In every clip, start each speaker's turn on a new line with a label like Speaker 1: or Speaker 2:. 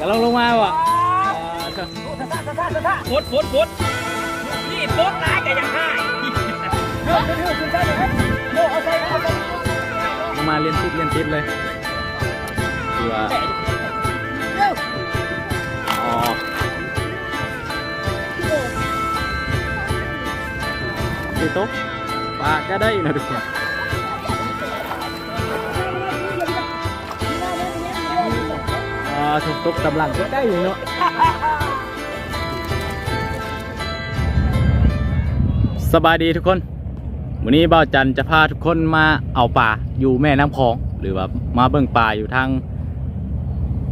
Speaker 1: กำลงลงมาว่ะ
Speaker 2: โคตรโคตรโคตนี่โคตรร้ายแต่ยังให้เรื่องเรื่องคุณใช่ไห
Speaker 1: มโลเอาไปเอมาเรียนติดเรียนติดเลยเพื่ออ๋อติดตุ๊กปลาก็ได้นะทุกคน อ่าถูกตกกำลังก็ได้อยู่เนาะสบายดีทุกคน วันนี้บ่าวจันจะพาทุกคนมาเอาป่าอยู่แม่น้ำคลอง หรือว่ามาเบิ่งป่าอยู่ทาง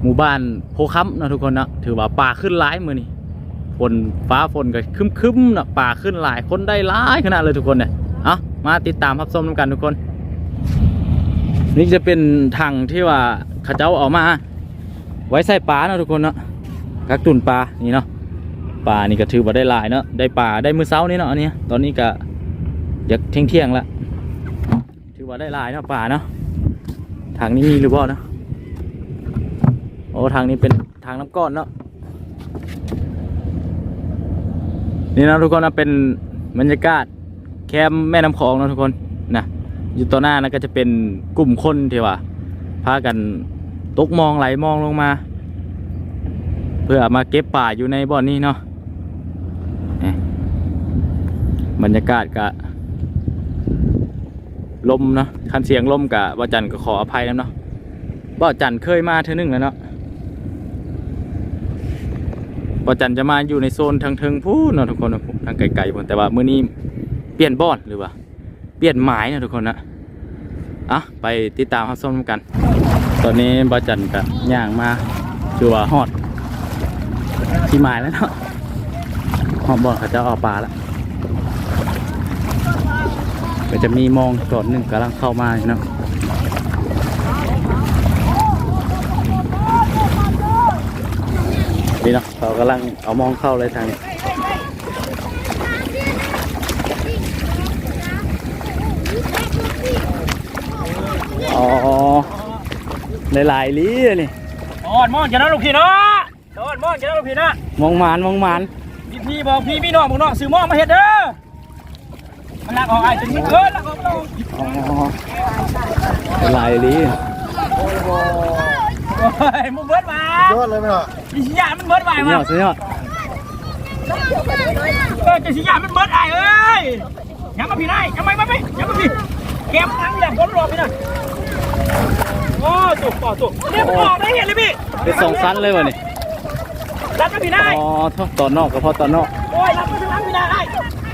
Speaker 1: หมู่บ้านโพคัมนะทุกคนนะถือว่าป่าขึ้นหลายมือนี่ฝนฟ้าฝนก็คึมๆนะป่าขึ้นหลายคนได้หลายขนาดเลยทุกคนเนี่ยเอามาติดตามรับชมกันทุกคน นี่จะเป็นถังที่ว่าขาเจ้าเอามา ไว้ใส่ปลาเนาะทุกคนเนาะกักตุนปลานี่เนาะปลานี่ก็ถือว่าได้หลายเนาะได้ปลาได้มือเช้านี่เนาะอันนี้ตอนนี้ก็อยากเที่ยงเที่ยงละถือว่าได้หลายเนาะป่าเนาะทางนี้มีหรือเปล่าเนาะโอ้ทางนี้เป็นทางน้ำก้อนเนาะนี่นะทุกคนนะเป็นบรรยากาศแคมป์แม่น้ำคลองเนาะทุกคนนะอยู่ต่อหน้านะก็จะเป็นกลุ่มคนที่ว่าพากัน ตกมองไหลมองลงมา เพื่อมาเก็บป่าอยู่ในบ่อนนี้เนาะบรรยากาศกะลมเนาะคันเสียงลมกะบ่าจันก็ขออภัยนะเนาะบ่าจันเคยมาเท่อนึงแล้วเนาะบ่าจันจะมาอยู่ในโซนทางเทิงพูนเนาะทุกคนนะทางไกลๆพุ่นแต่ว่ามื้อนี้เปลี่ยนบ่อนหรือว่าเปลี่ยนหมายเนาะทุกคนนะอะไปติดตามรับชมกัน ตอนนี้บาจันกะย่างมาคือว่าฮอดที่หมายแล้วเนาะฮอดบ่อนเขาจะเออกปลาแล้วก็จะมีมองจอดหนึ่งกำลังเข้ามาเนาะนี่เนาะเขากำลังเอามองเข้าเลยทางนี้อ๋อ หลายๆลีอะนี่
Speaker 2: มอนมอนจะนั่งลูกพี่เนาะมอนมอนจะนั่งลูกพี่นะ
Speaker 1: มองหมานมองหมาน
Speaker 2: พี่พี่บอกพี่พี่น้องบอกน้องซื้อหม้อมาเห็ดเด้อมันลักออกไอ้ถึงเกินลักออกลง
Speaker 1: อ๋อหลายๆลี
Speaker 2: โอ้ยมึงเบิดมาย
Speaker 3: อดเลยไหมล่ะ
Speaker 2: อีสิยามันเบิดไป
Speaker 1: สุดย
Speaker 2: มา
Speaker 1: อดสุดยอด
Speaker 2: เออจะสิยามันเบิดไอ้เอ้ยยังมาพี่ได้ยังไม่ไม่ไม่ยังมาพี่เกมทั้งอย่างคนรอพี่นะ โอ้จุกต่อจุกเรียบร้อยได้เห็นเลยพี่
Speaker 1: เป็นสองชั้นเลยวะนี่
Speaker 2: รับมาพี่ได้
Speaker 1: อ๋อต่อนนอกก็พอตอนนอก
Speaker 2: โอ้ยรับมาทั้งหลังพี่ได้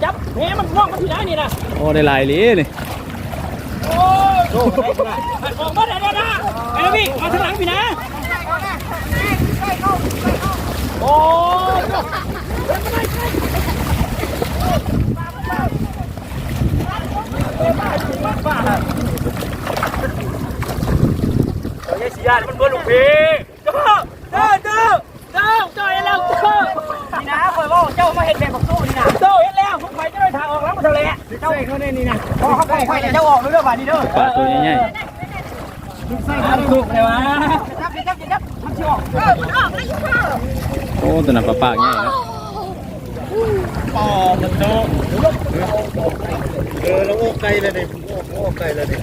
Speaker 2: จับเฮ้มันง่วงมาพี่ได้นี่นะ
Speaker 1: โอ้ได้หลายลีนี่
Speaker 2: โอ้ยออกมาได้แล้วนะไอ้พี่มาทางหลังพี่นะโอ้ยเฮ้ยสียานมันเบิร์ลูก พี่เจ้าเจ้าเจ้าเจ้าเจ้าเห็นแล้วเจ้านี่นะคอยว่าเจ้ามาเห็นแบบบักสู้นี่นะเจ้าเห็นแล้วผมไปเจ้าทางออกแล้วมาทะเลเจ้าเขาเนี่ยนี่นะพอเขาไปไปเจ้าออกเลยเด้อบ้านนี้เด้อ
Speaker 1: ปลาตัวใหญ่
Speaker 2: ใส่ทำถูกเลยวะจับจับจับทำชิวออก
Speaker 1: ๆโอ้ตัวนั้นปลาปากใหญ่นะ
Speaker 2: ปอมันโต
Speaker 3: เออแล้วโอ้ไกลเลยนี่โอ้โอ้ไกลเลยนี่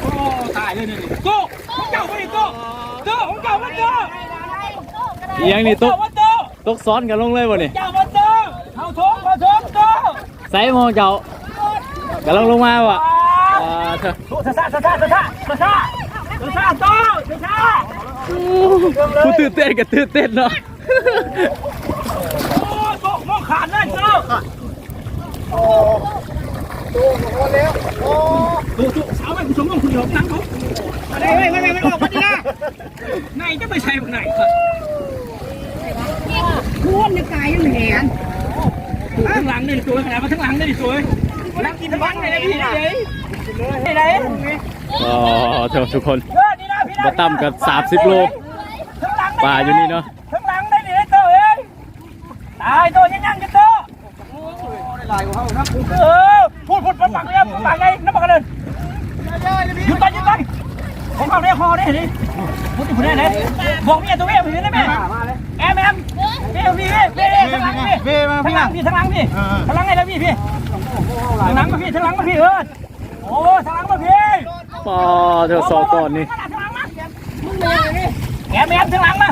Speaker 2: โอ้ตายเลยนี่โก้ของเก่าไม่โก้โก้ของเก่ามันโก้
Speaker 1: อีหยังนี่ตก
Speaker 2: มันโก้
Speaker 1: ตกซ้อนกันลงเลยวะนี่
Speaker 2: เจ้ามันโก้เขาทงเขาทงโก้
Speaker 1: ใส่มองเจ้ากำลังลงมาวะอ่าเถอะ
Speaker 2: ซาซาซาซาซาซาซาซาซาโก้ซา
Speaker 1: กูตื่นเต้นกับตื่นเต้นเนาะ
Speaker 2: โอ้โก้มองขาดนั่นโก้
Speaker 3: โอ้โอ้โอ้แล้วโอ้
Speaker 2: ดูดู สาวไปผู้ชมต้องคุณหลงนั่งเขาอะไรไม่ไม่ไม่ออกมาดินะไหนจะไปใช่ไหนครับ
Speaker 4: พูดในกายยังแหน
Speaker 2: ทั้งหลังนี่สวยขนาดมาทั้งหลังนี่สวยนั่งกินทั้งหลังเลยนะพี่ไหนไหน
Speaker 1: อ๋อเถอะทุกคน
Speaker 2: เออนี่นะพี่นะ
Speaker 1: บ่ต่ำกับ30โล
Speaker 2: ทั้งหลัง
Speaker 1: ปลาอยู่นี่เนาะ
Speaker 2: ทั้งหลังได้นี่ได้ตัวเองตายตัวยังยังจะตัวเออพูดพูดปังปังเลยปังไงน้ำปังกันเลยหยุดไปหยุดไป ผมเข้าได้คอได้ดิพูดถึงได้ไหนบอกเมียตัวเมียไปได้ไหมแอมแอมเบี้ยพี่เบี้ยเบี้ยทางหลังพี่
Speaker 3: เว้มา
Speaker 2: ทาง
Speaker 3: พี่
Speaker 2: หลั
Speaker 3: นะ
Speaker 2: งพี่ทางหลังพี่ทางหลังไงแล้วพี่พี่ทางหลังมาพี่ทางหลังมาพี่เออโอ้ทางหลังมาพี่
Speaker 1: ปอเธอสอก่อนนี่
Speaker 2: ทางหลังมาแอมแอมทางหลังมา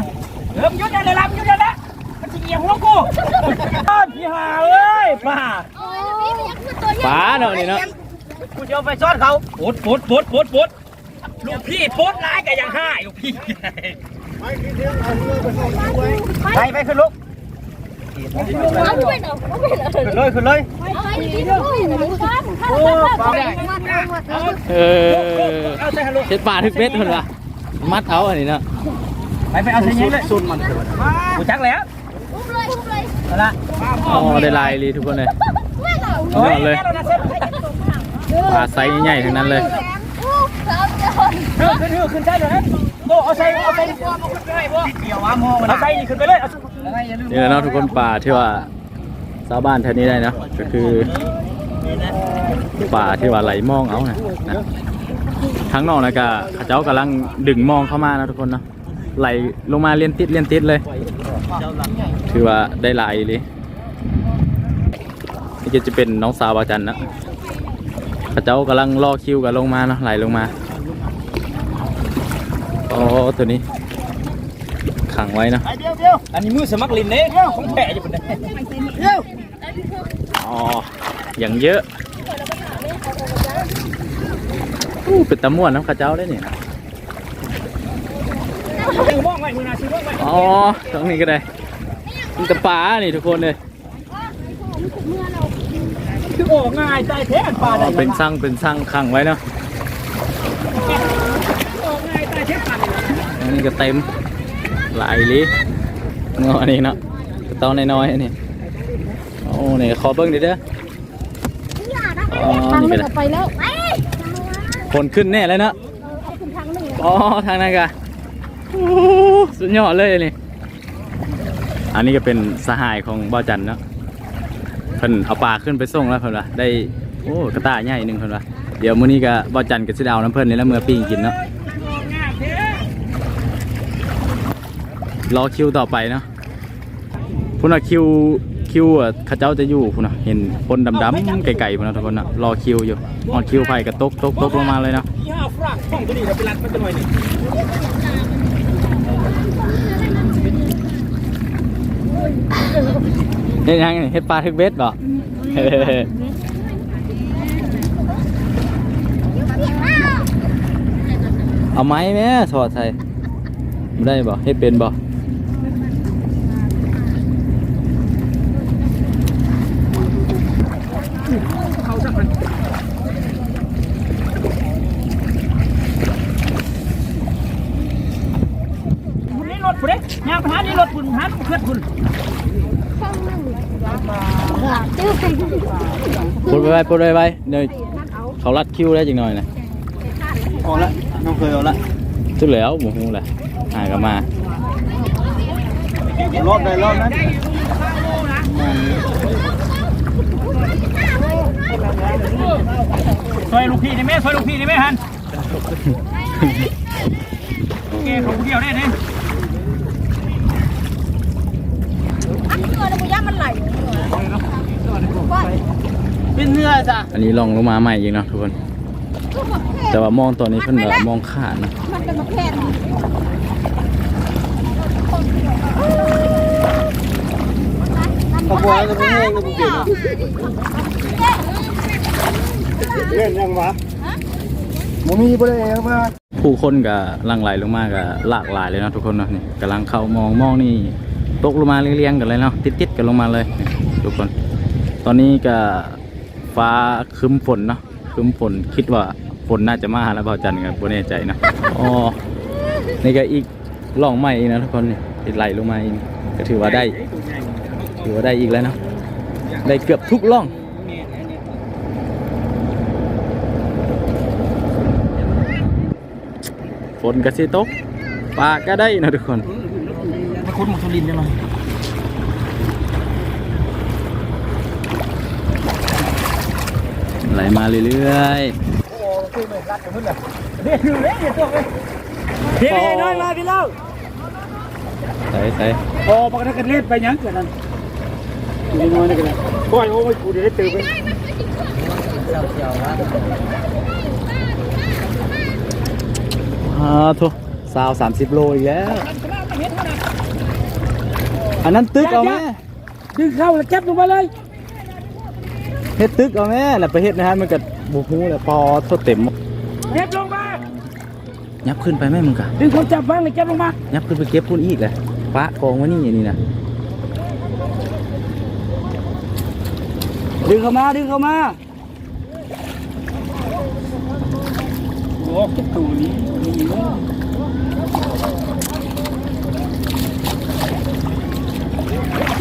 Speaker 2: เออยุดยันเลยลำยุดยันแล้วมันจะเกี่ยวหัวกูพี่หาเอ้ยป้า
Speaker 1: ป๋าเนาะนี่เนาะ
Speaker 2: กูจะเอาไปซ่อนเขาปุ๊ดปุ๊ดปุ๊ดปุ๊ดปุ๊ด ลูกพี่ปุ๊ดร้ายกันยังห้าลูกพี่
Speaker 3: ไปพี่เที่ยวเอาเรือไปส่งดูไว้
Speaker 2: ไปไปขึ้นลูกขึ้นเลยขึ้นเลย
Speaker 1: เออ
Speaker 2: เอาใส่ฮัลโหล
Speaker 1: เฮ็ดปลาทึกเบ็ดเพิ่นว่ามัดเอาอันนี้เนาะ
Speaker 2: ไปไปเอาใส่ยังเลยสุดมันกูจักแล้วเอาละ
Speaker 1: อ๋อได้ลายเลยทุกคนเลย
Speaker 2: โอ้ย
Speaker 1: เลยปลาไซส์ใหญ่ๆทั้งนั้นเลย
Speaker 2: ขึ้นขึ้นขึ้นใช่เลยนะโบเอาใส่เอาใส่เกี่ยวว่าโมเอาใส่นี่ขึ้นไปเลยเอา
Speaker 1: นี่แหละเนาะทุกคนป่าที่ว่าชาวบ้านแถวนี้ได้เนาะก็คือป่าที่ว่าไหลมองเอานะนะทั้งนอกนะก็เขาเจ้ากำลังดึงมองเข้ามานะทุกคนเนาะไหลลงมาเลียนติดเลียนติดเลย ถือว่าได้หลายเลยนี่ก็จะเป็นน้องสาวบาจันนะเขาเจ้ากำลังรอคิวกันลงมาเนาะไหลลงมา โอ้ตัวนี้ ขังไว้เนาะ
Speaker 3: ไปเดียวเดียว
Speaker 2: อันนี้มือสมัครลินเน่ของแท้อยู่บนนี้
Speaker 3: เดียว
Speaker 1: อ๋ออย่างเยอะอู้เป็นตะม่วนน้ำข้าเจ้าได้เนี่ย
Speaker 2: ซื้อม่วงไว้มือนาซื้อม่วงไว้
Speaker 1: อ๋อตรงนี้ก็ได้มันตะปลานี่ทุกคนเลย
Speaker 2: คือโอ้ง่ายใจแท้ปลา
Speaker 1: อ๋
Speaker 2: ได้
Speaker 1: อเป็นสั่งเป็นสั่งขังไว้เนาะ
Speaker 2: โอ้ง่ายใจแท้ปลา
Speaker 1: อั นนี้ก็เต็มหลายลิเงาะนี่เนาะกระเต้าน้อยๆอันนี้โอ้นี่ขอเบิ้งดิเด้ออ๋อนี่ก็ได้
Speaker 4: ไปแล้ว
Speaker 1: คนขึ้นแน่เลยเนาะอ๋อทางนั้นกะโอ้สุดยอดเลยนี่อันนี้ก็เป็นสหายของบ่อจันเนาะเพิ่นเอาปลาขึ้นไปส่งแล้วเพิ่นว่าได้โอ้กระต่ายใหญ่หนึ่งเพิ่นว่าเดี๋ยวมื้อนี้ก็บ่อจันก็สิได้เอาน้ำเพิ่นนี่แล้วเมื่อปิ้งกินเนาะ
Speaker 2: ง่ายแท้
Speaker 1: รอคิวต่อไปเนาะพุ่นน่ะคิวคิวอะเขาเจ้าจะอยู่พุ่นน่ะเห็นคนดำๆไกลๆพุ่นน่ะทุกคนน่ะรอคิวอยู่ออนคิวไฟก็ตกตกตกลงมาเลยเนาะ
Speaker 2: ยี่ห้อฝรั่งห้องตัวนี้เราไปรัดมันจะหน่อยนี่
Speaker 1: เฮ็ดยังไงเฮ็ดปลาทึกเบ็ดบ่เฮ้เอาไม้แม่ถอดใส่บ่ได้บ่เฮ็ดเป็นบ่
Speaker 2: คุณนี่รถคุณเด้ ยางพานี่รถคุณพาเพื่อนคุณ
Speaker 1: ปลดไปไว้ปลดไปไว้เดี๋ยวเขารัดคิวได้จังหน่อยนะ
Speaker 3: เอาละน้องเคยเอาละ
Speaker 1: ทุกแล้วหมูฮูแหละหายกันมาร
Speaker 3: อบได้รอบนั้น
Speaker 2: ซอยลูกพี่ได้ไหมซอยลูกพี่ได้ไหมฮันโอเคของเดียวได้เนี่ย
Speaker 3: เหนื่อยแล้วป็นเนื้อจ้ะ
Speaker 1: อันนี้ลองลงมาใหม่อีกเนาะทุกคน แต่ว่ามองตัวนี้เพิ่นแบบมองขาดนะ
Speaker 4: มันเป็นประเภท
Speaker 3: ขบวนจะเป็นแห้งจะเป็นเล่นยังวะมมีประเดี๋ยวมา
Speaker 1: ผู้คนก็หลังไหลลงมาก็หลากหลายเลยนะทุกคนนะนี่กำลังเข้ามองมองนี่ ตกลงมาเรียงๆกันเลยเนาะติดๆกันลงมาเลยทุกคน ตอนนี้ก็ฟ้าคึมฝนเนาะคึมฝนคิดว่าฝนน่าจะมาแล้วเบาจันทร์กับ่แน่ใจนะอ๋อนี่ก็อีกล่องใหม่อีกนะทุกคนนี่ติดไหลลงมาอีกก็ถือว่าได้ ถือว่าได้อีกแล้วเนาะได้เกือบทุกล่องฝนก็สิตกปลาก็ได้นะทุกคน
Speaker 2: คุณหมกสุรินทร์จังเลย
Speaker 1: ไหลมาเรื่อย
Speaker 3: โอ้คือไม่รัดกับเพื่อนเลย
Speaker 2: เดี๋ยวอยู่เลยเดี๋ยวตัวไปเดี๋ยวน้อยมาพี่เล่า
Speaker 1: ใส่ใส่
Speaker 2: โอ้ปกติกันเล่นไปยังเกิดนั่นนี่น้อยนี่กันก้อยโอ้ไม่กูเดี๋ยวได้ตื่นไป
Speaker 1: อ่าทุกสาวสามสิบโลอีกแล้ว อันนั้นตึกเอาแม่
Speaker 2: ดึงเข้าแล้วเก็บลงมาเลย
Speaker 1: เฮ็ดตึกเอาแม่แล้วไปเฮ็ดนะฮะมันก็บุหูแล้วพอโทษเต็ม
Speaker 2: เก็บลงมา
Speaker 1: ยับขึ้นไปแม่มึงกะ
Speaker 2: ดึงคนจับฟังเลยเก็บลงมา
Speaker 1: ยับขึ้นไปเก็บพุ่นอีกเลยปะกองไว้นี่อย่างนี้นะ
Speaker 2: ดึงเข้ามาดึงเข้ามาโอ้เก็บตัวนี้นี่เนาะ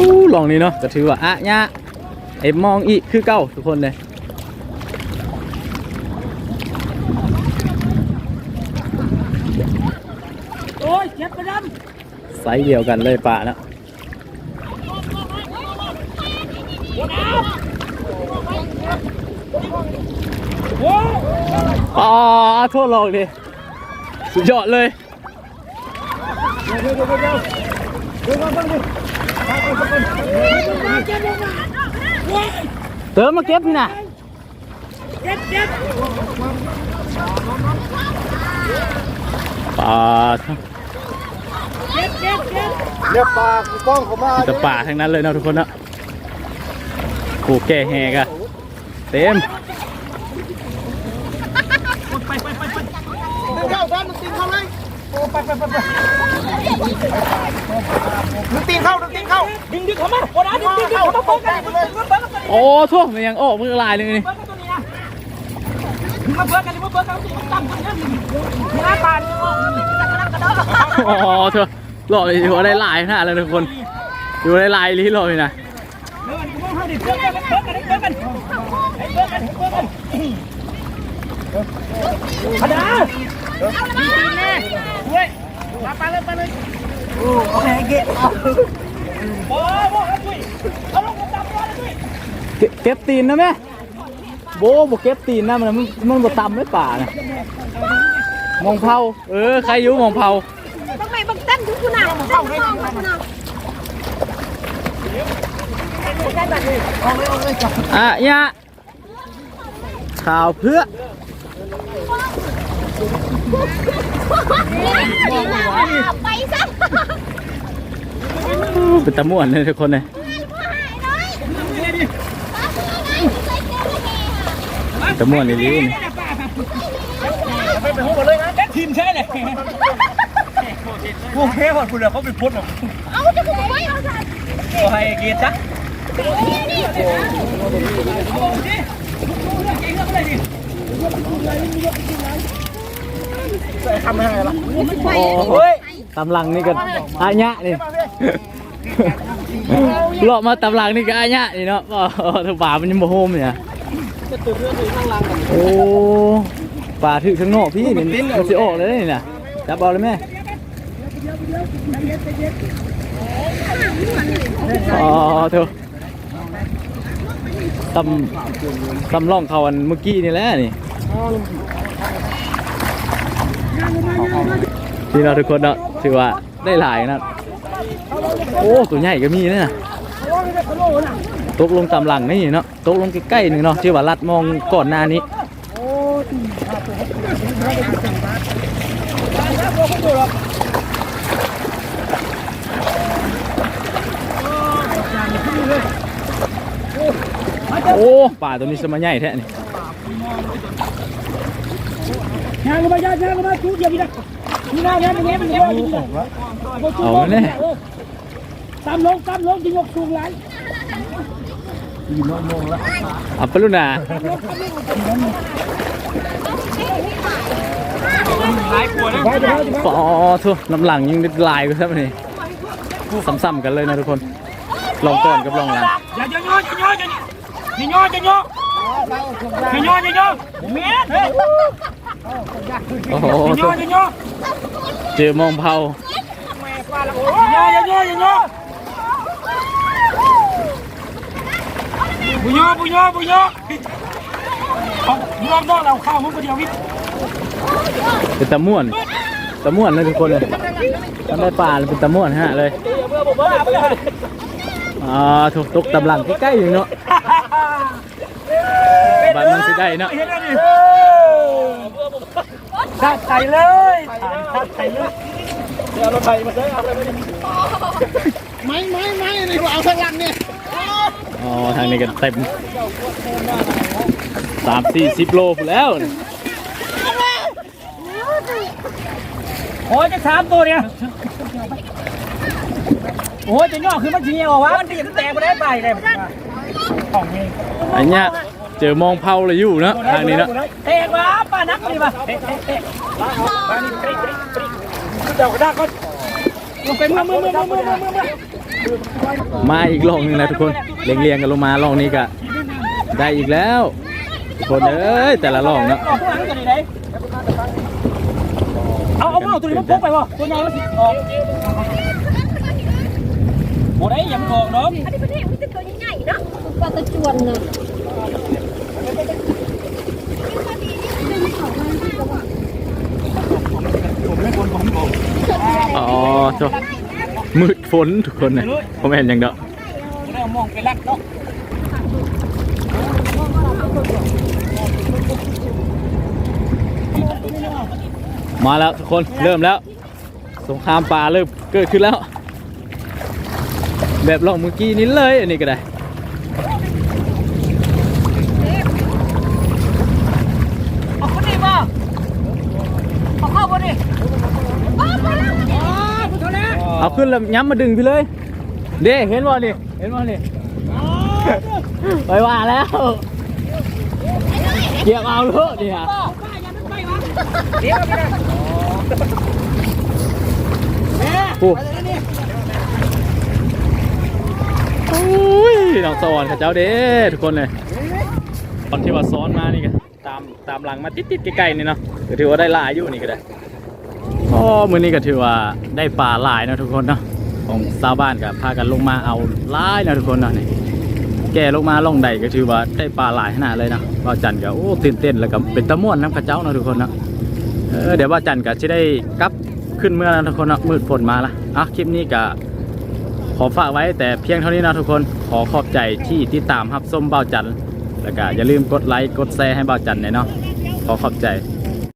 Speaker 1: อู้ลองนี้เนาะก็ถือว่าอะยะไอ้มองอีกคือเก้าทุกคนเลย
Speaker 2: โอ้ยเก็บไปด
Speaker 1: ไซส์เดียวกันเลยปะนะำ
Speaker 2: โอ้ย
Speaker 1: อ๋อโทษลองดิสุดยอดเลย
Speaker 2: เดี๋ยวเดี๋ยวเดี๋ยวเดี๋ยวเดี๋ยวมาฟังดิ
Speaker 1: เติมมาเก็บนี่นะ
Speaker 2: เก็บเก็บ
Speaker 1: ปลา
Speaker 2: เก็บเก็บเก็บ
Speaker 3: เรียกปลากูกล้องเขามา
Speaker 1: แต่ป่าทั้งนั้นเลยนะทุกคนนะกูแก่แหกอะเต็ม
Speaker 3: ดึงเข้าด้านมึงตีนเข้าเลย
Speaker 2: โอ้ ไปไปไปไป
Speaker 3: มึงตีนเข้าดึงตีนเข้า
Speaker 2: ดึงดึงเข้ามาโอ้ยดึงดึงดึงเข้ามาเปิดกันเปิดกันเปิดกัน
Speaker 1: โอ้ท่วมันยังออกมือลายเลยนี่
Speaker 2: มาเปิดกันมาเปิดกันมันต่ำกันนะมีหน้าตาเนี่ย
Speaker 1: อ๋อเธอหล่อเลยถือว่าได้ลายขนาดเลยทุกคนถือว่ได้ลายลีหล่อเลยนะ
Speaker 2: เดี๋ยวมันก็เข้าดิเปิดกันเปิดกันเปิดกันให้เปิดกันให้เปิดกันพดาดีจริงแน่เว้ย มาไปเลยไปเลยโอ้โอเก็บตี
Speaker 1: นนะแม่โบบอกเก็บตีนนะมันมันมันบต่ำไม่ป่านะมองเผาเออใครอยู่มองเผา
Speaker 4: ทำไมบังเต้นทุกคนอะเต้นมองทุกคนอะ
Speaker 1: อะยะข่าวเพื่อ
Speaker 4: ไปซะ
Speaker 1: เป็นตะม่วนเลยทุกคนเลยตะม่วนนี่ลีนี่
Speaker 2: ไปไปห้องหมดเลยนะทีมใช่เลยพวกเทพคุณเขาเป็นพุทธหรอ
Speaker 4: เอาจะกูไว้เอาสัตว์
Speaker 2: โอ้ยเกียรติจ้ะทำยังไงล่ะ
Speaker 1: โอ้ยตำลังนี่ก็อาญะนี่เลาะมาตำลังนี่ก็อาญะนี่เนาะอ๋อถ้าป่ามันยังบ่โฮมเนี่ยโอ้ป่าถึกข้างนอกพี่นี่มันสิออกเลยนี่น่ะจับเอาเลยแม่อ๋อเถอะตำตำล่องเขาอันเมื่อกี้นี่แหละนี่ ที่เราทุกคนเนาะถือว่าได้หลายนะโอ้ตัวใหญ่ก็มีนะตกลงตามหลังนี่เนาะตกลงใกล้ๆหนึ่งเนาะที่ว่าลัดมองก่อนหน้านี้โอ้ป่าตัวนี้สมัยใหญ่แท้นี่
Speaker 2: งานก็มายางานก็มาทุกอย่างนี่นะนี่นะนี่ยมันเงี้ยมันเงี้ยมันเงี้ย
Speaker 1: เอาแน่
Speaker 2: ตามลงตามลงที่ยกสูงไหล
Speaker 1: เอาไปรุ่นน่ะ
Speaker 2: ไปไปไป
Speaker 1: ปอทุน้ำหลังยังลายกูซะนี่ซ้ำๆกันเลยนะทุกคน ลองก่อนกับลองหลัง
Speaker 2: อย่าอย่าย่ออย่าย่ออย่าย่ออย่าย่ออย่าย่ออย่าย่อเมีย
Speaker 1: โอ้โห
Speaker 2: อย่าย่ออย่าย่อ
Speaker 1: เจอมองเผา
Speaker 2: อย่าอย่าย่ออย่าย่อบุญย่อบุญย่อบุญย่อเอารอบนอกเราเข้ามันก็เดียววิท
Speaker 1: เป็นตะม่วนตะม่วนเลยทุกคนเลยทำได้ปลาเลยเป็นตะม่วนฮะเลย
Speaker 2: เมื่อผมว่าเมื่อ
Speaker 1: อ่าถูกตกตำลังใกล้ๆอยู่เนาะ บัดมันสิได้เนาะ
Speaker 2: ชาติไทยเลยชาติไทยเลยเดี๋ยวรถไฟมาเลยเอาไปเลย
Speaker 3: ไม่ไม่ไม่นี่กูเอาข้างหลังเนี่ย
Speaker 1: อ๋อทางนี้กันเต็มสามสี่สิบโลพู้นแล้วนี่
Speaker 2: โอ้ยจะสามตัวเนี่ยโอ้ยจะย่อคือมันเหี่ยววะมันตีมันแตกไปได้ไปเลย ของเอง
Speaker 1: อันเนี้ยเจอมองเผาเลยอยู่นะทางนี้นะ
Speaker 2: เตะวะป้านักดีป่ะเตะเตะมานี่ปริปริปริขึ้ากระดาษก็ลงไปมือมือมือมือมือมือมา
Speaker 1: อีกลองหนึงนะทุกคนเรียงๆกันลงมาลองนี้ก็ได้อีกแล้วทุกคนเอ้ยแต่ละลองเนาะ
Speaker 2: ออาเอาเอาตัวนี้มันพกไปวะตัวใหญ่มันสิออกโอ้ได้ยังออกน้อง
Speaker 4: ปลาตะจวนน่ะ
Speaker 1: อ๋อโถ่มืดฝนทุกคนเนี่ยผมเห็นอย่างเด้อ
Speaker 2: เริ่มมองไปลักเนาะ
Speaker 1: มาแล้วทุกคนเริ่มแล้ว สงครามป่าเริ่มเกิดขึ้นแล้ว แบบลองเมื่อกี้นี้เลยอันนี้ก็ได้
Speaker 2: เอาคนนี้มาเอาเข้าคนนี้
Speaker 1: เอาขึ้นแล้วย้ำมาดึงพี่เลย เด้เห็นบ่นี่เห็นบ่นี่ไปว่าแล้วเกี่ยวเอาลูกนี่ฮะ
Speaker 2: เดี๋ยวไปนะ
Speaker 1: โอ้โอ้ยน้องสวรรค์กับเจ้าเด้ทุกคนเลยตอนที่ว่าซ้อนมานี่ก็ตามตามหลังมาติดๆใกล้ๆนี่เนาะก็ถือว่าได้หลายอยู่นี่ก็ได้ อ๋อมื้อนี้ก็ถือว่าได้ปลาหลายเนาะทุกคนเนาะของชาวบ้านก็พากันลงมาเอาหลายเนาะทุกคนเนาะนี่แกลงมาล่องใดก็ถือว่าได้ปลาหลายขนาดเลยนะว่าจันก็โอ้ตื่นเต้นแล้วก็เป็นตะม่วนน้ำกระเจ้าเนาะทุกคนเนาะเออเดี๋ยวว่าจันก็จะได้กลับขึ้นเมื่อนะทุกคนเนาะมืดฝนมาละอะคลิปนี้ก็ขอฝากไว้แต่เพียงเท่านี้นะทุกคนขอขอบใจที่ติดตามรับส้มเบาจันแล้วก็อย่าลืมกดไลค์กดแชร์ให้เบาจันหน่อยเนาะขอขอบใจ